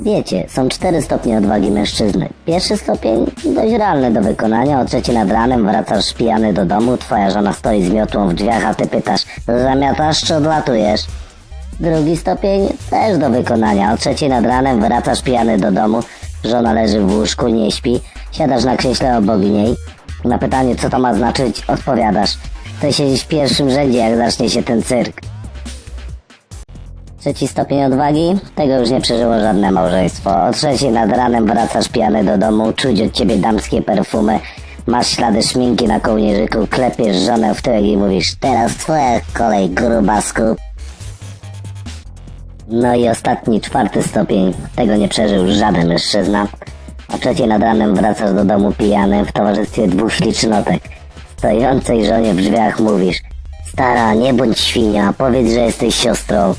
Wiecie, są cztery stopnie odwagi mężczyzny. Pierwszy stopień dość realny do wykonania, o trzeci nad ranem wracasz pijany do domu, twoja żona stoi z miotłą w drzwiach, a ty pytasz, zamiatasz czy odlatujesz? Drugi stopień też do wykonania, o trzeciej nad ranem wracasz pijany do domu, żona leży w łóżku, nie śpi, siadasz na krześle obok niej. Na pytanie, co to ma znaczyć, odpowiadasz, chcę siedzieć w pierwszym rzędzie, jak zacznie się ten cyrk. Trzeci stopień odwagi? Tego już nie przeżyło żadne małżeństwo. O trzeciej nad ranem wracasz pijany do domu, czuć od ciebie damskie perfumy, masz ślady szminki na kołnierzyku, klepiesz żonę w tyłek i mówisz teraz twoja kolej, grubasku. No i ostatni, czwarty stopień. Tego nie przeżył żaden mężczyzna. O trzeciej nad ranem wracasz do domu pijany w towarzystwie dwóch ślicznotek. Stojącej żonie w drzwiach mówisz Stara, nie bądź świnia, powiedz, że jesteś siostrą.